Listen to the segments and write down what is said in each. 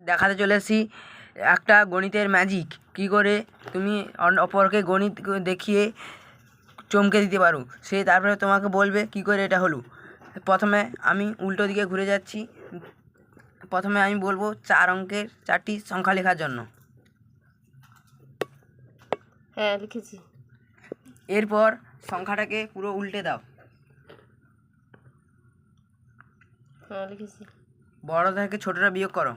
দেখাতে চলে এসেছি একটা গণিতের ম্যাজিক কী করে তুমি অপরকে গণিত দেখিয়ে চমকে দিতে পারো? সে তারপরে তোমাকে বলবে কী করে এটা হলো? প্রথমে আমি উল্টো দিকে ঘুরে যাচ্ছি। প্রথমে আমি বলব চার অঙ্কের চারটি সংখ্যা লেখার জন্য। হ্যাঁ লিখেছি। এরপর সংখ্যাটাকে পুরো উল্টে দাও। হ্যাঁ লিখেছি। বড় থেকে ছোটটা বিয়োগ করো।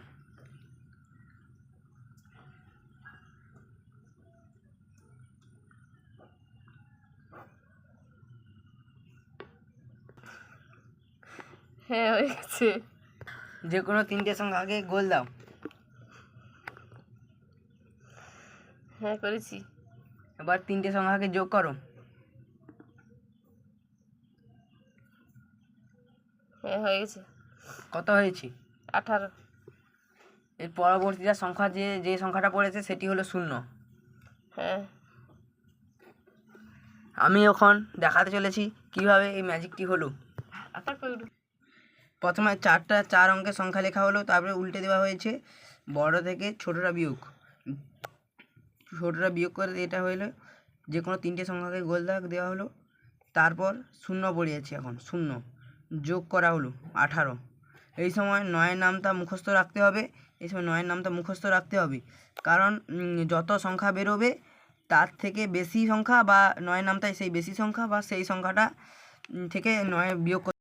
হ্যাঁ হয়ে গেছে। যে কোনো তিনটে সংখ্যাকে গোল দাও। হ্যাঁ করেছি। এবার তিনটে সংখ্যাকে যোগ করো। হ্যাঁ হয়ে গেছে। কত হয়েছে? আঠারো। এর পরবর্তীটা সংখ্যা যে যে সংখ্যাটা পড়েছে সেটি হলো শূন্য। হ্যাঁ। আমি এখন দেখাতে চলেছি কীভাবে এই ম্যাজিকটি হলো। প্রথমে চারটা, চার অঙ্কের সংখ্যা লেখা হলো, তারপরে উল্টে দেওয়া হয়েছে। বড় থেকে ছোটটা বিয়োগ। ছোটটা বিয়োগ করে এটা হইল, যে কোনো তিনটে সংখ্যাকে গোল দাগ দেওয়া হলো। তারপর শূন্য পড়িয়েছে এখন, শূন্য। যোগ করা হলো, আঠারো। এই সময় নয়ের নামটা মুখস্থ রাখতে হবে। এই সময় নয়ের নামটা মুখস্থ রাখতে হবে। কারণ যত সংখ্যা বেরোবে, তার থেকে বেশি সংখ্যা বা নয়ের নামটাই সেই বেশি সংখ্যা বা সেই সংখ্যাটা থেকে নয় বিয়োগ